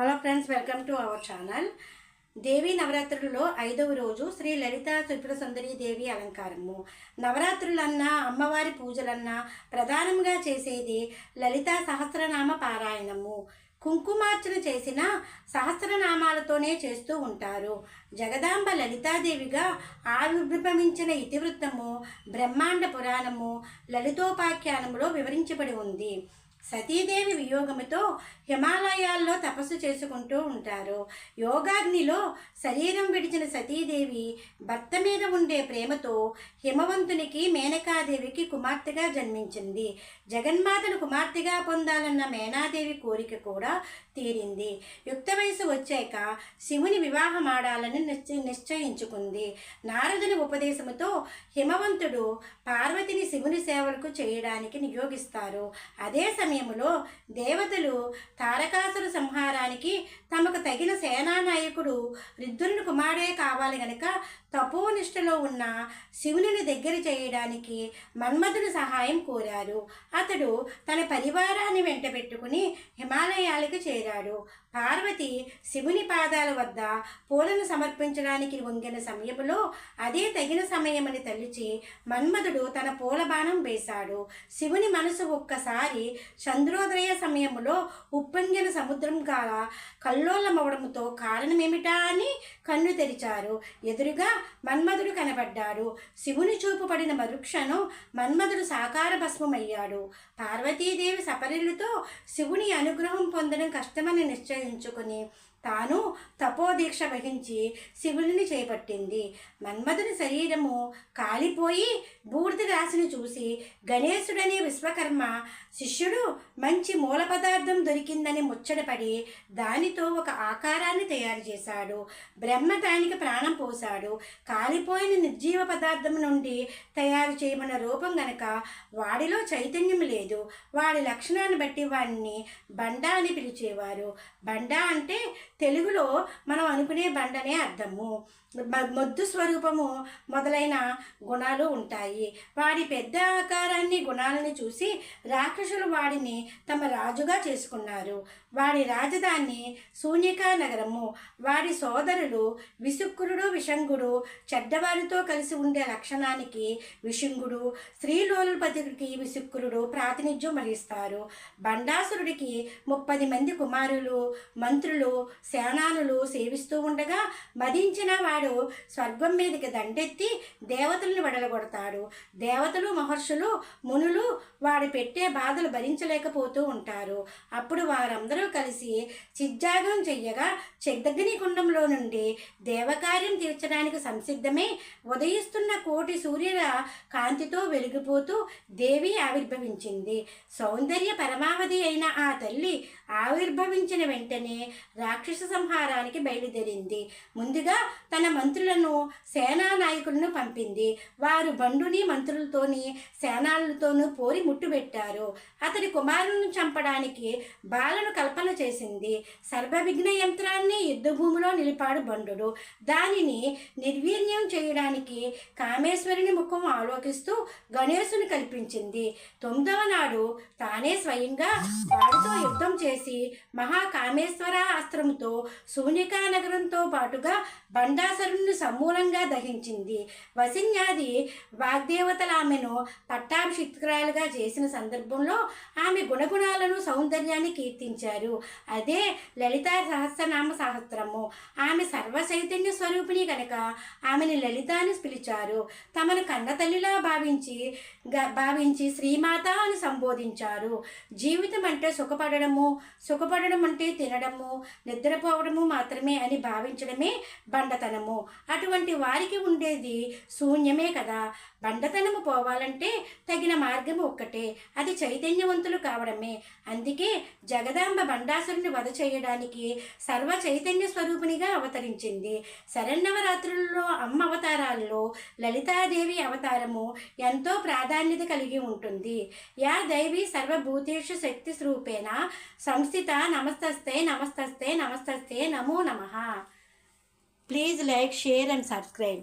Hello friends welcome to our channel Devi నవరాత్రులలో ఐదవ రోజు శ్రీ లలిత త్రిపుర సుందరి దేవి అలంకారము. నవరాత్రులన్నా అమ్మవారి పూజలన్నా ప్రధానంగా చేసేది లలిత సహస్రనామ పారాయణము. కుంకుమార్చన చేసిన సహస్రనామాలతోనే చేస్తూ ఉంటారు. జగదాంబ లలితాదేవిగా ఆవిర్భవించిన ఇతివృత్తము బ్రహ్మాండ పురాణము లలితోపాఖ్యానములో వివరించబడి ఉంది. సతీదేవి వియోగముతో హిమాలయాల్లో తపస్సు చేసుకుంటూ ఉంటారు. యోగాగ్నిలో శరీరం విడిచిన సతీదేవి భర్త మీద ఉండే ప్రేమతో హిమవంతునికి మేనకాదేవికి కుమార్తెగా జన్మించింది. జగన్మాతను కుమార్తెగా పొందాలన్న మేనాదేవి కోరిక కూడా తీరింది. యుక్త వయసు వచ్చాక శివుని వివాహం ఆడాలని నిశ్చ నిశ్చయించుకుంది. నారదుని ఉపదేశముతో హిమవంతుడు పార్వతిని శివుని సేవలకు చేయడానికి నియోగిస్తారు. అదే సమయంలో దేవతలు తారకాసుర సంహారానికి తమకు తగిన సేనానాయకుడు రుద్రుని కుమారుడే కావాలి గనక తపోనిష్టలో ఉన్న శివుని దగ్గర చేయడానికి మన్మధుని సహాయం కోరారు. అతడు తన పరివారాన్ని వెంట పెట్టుకుని హిమాలయాలకు చేరాడు. పార్వతి శివుని పాదాల వద్ద పూలను సమర్పించడానికి వంగిన సమయంలో అదే తగిన సమయమని తలిచి మన్మధుడు తన పూల బాణం వేశాడు. శివుని మనసు ఒక్కసారి చంద్రోదయ సమయంలో ఉప్పంజన సముద్రం కాల కల్లోలమవడంతో కారణమేమిటా అని కన్ను తెరిచారు. ఎదురుగా మన్మధుడు కనబడ్డాడు. శివుని చూపు పడిన మరుక్షణం మన్మధుడు సాకార భస్మమయ్యాడు. పార్వతీదేవి సపరిలతో శివుని అనుగ్రహం పొందడం కష్టమని నిశ్చయించుకుని తాను తపోదీక్ష వహించి శివుని చేపట్టింది. మన్మధుని శరీరము కాలిపోయి బూడిద రాశిని చూసి గణేశుడనే విశ్వకర్మ శిష్యుడు మంచి మూల పదార్థం దొరికిందని ముచ్చటపడి దానితో ఒక ఆకారాన్ని తయారు చేశాడు. బ్రహ్మ దానికి ప్రాణం పోశాడు. కాలిపోయిన నిర్జీవ పదార్థం నుండి తయారు చేయబడిన రూపం గనక వాడిలో చైతన్యం లేదు. వాడి లక్షణాన్ని బట్టి వాడిని బండ అని పిలిచేవారు. బండా అంటే తెలుగులో మనం అనుకునే బండనే అర్థము. మొద్దు స్వరూపము మొదలైన గుణాలు ఉంటాయి. వాడి పెద్ద ఆకారాన్ని గుణాలను చూసి రాక్షసులు వాడిని తమ రాజుగా చేసుకున్నారు. వాడి రాజధాని శూన్యకా నగరము వాడి సోదరులు విసుక్కురుడు విషంగుడు చెడ్డవారితో కలిసి ఉండే లక్షణానికి విషంగుడు స్త్రీలోలుపతికి విసుక్కురుడు ప్రాతినిధ్యం వహిస్తారు. బండాసురుడికి ముప్పది మంది కుమారులు మంత్రులు సేనానులు సేవిస్తూ ఉండగా మదించిన వాడు స్వర్గం మీదకి దండెత్తి దేవతలను వెడలగొడతాడు. దేవతలు మహర్షులు మునులు వాడు పెట్టే బాధలు భరించలేకపోతూ ఉంటారు. అప్పుడు వారందరూ కలిసి చిజ్జాగం చెయ్యగా చెద్దగ్ని కుండంలో నుండి దేవకార్యం తీర్చడానికి సంసిద్ధమై ఉదయిస్తున్న కోటి సూర్యుల కాంతితో వెలిగిపోతూ దేవి ఆవిర్భవించింది. సౌందర్య పరమావధి అయిన ఆ తల్లి ఆవిర్భవించిన వెంటనే రాక్షస సంహారానికి బయలుదేరింది. ముందుగా తన మంత్రులను సేనా నాయకులను పంపింది. వారు బండుని మంత్రులతోని సేనాలతోనూ పోరి ముట్టుబెట్టారు. అతడి కుమారులను చంపడానికి బాలను కల్పన చేసింది. సర్వవిఘ్న యంత్రాన్ని యుద్ధభూమిలో నిలిపాడు బండు దానిని నిర్వీర్యం చేయడానికి కామేశ్వరుని ముఖం ఆలోకిస్తూ గణేశుని కల్పించింది. తొమ్మిదవ నాడు తానే స్వయంగా వాడితో యుద్ధం చేసి మహాకామేశ్వర అస్త్రము అస్త్రముతో సూనికా నగరంతో పాటుగా బండాసురుని సమూలంగా దహించింది. వసిన్యాది వాగ్దేవతలు ఆమెను పట్టాభిషిక్తురాలుగా చేసిన సందర్భంలో ఆమె గుణగుణాలను సౌందర్యాన్ని కీర్తించారు. అదే లలిత సహస్రనామ సహస్రము. ఆమె సర్వచైతన్య స్వరూపిణి కనుక ఆమెను లలిత అని పిలిచారు. తమను కన్నతల్లిలా భావించి గ- భావించి శ్రీమాత అని సంబోధించారు. జీవితం అంటే సుఖపడడము సుఖపడడం అంటే తినడము నిద్ర నిద్రపోవడము మాత్రమే అని భావించడమే బండతనము. అటువంటి వారికి ఉండేది శూన్యమే కదా. బండతనము పోవాలంటే తగిన మార్గము ఒక్కటే. అది చైతన్యవంతులు కావడమే. అందుకే జగదాంబ బండాసురుని వధ చేయడానికి సర్వ చైతన్య స్వరూపిణిగా అవతరించింది. శరన్నవరాత్రులలో అమ్మ అవతారాల్లో లలితాదేవి అవతారము ఎంతో ప్రాధాన్యత కలిగి ఉంటుంది. యా దైవీ సర్వభూతేషు శక్తి స్వరూపేణ సంస్థిత నమస్తస్తే నమస్తస్తే నమస్తే నమో నమ. Please like share and subscribe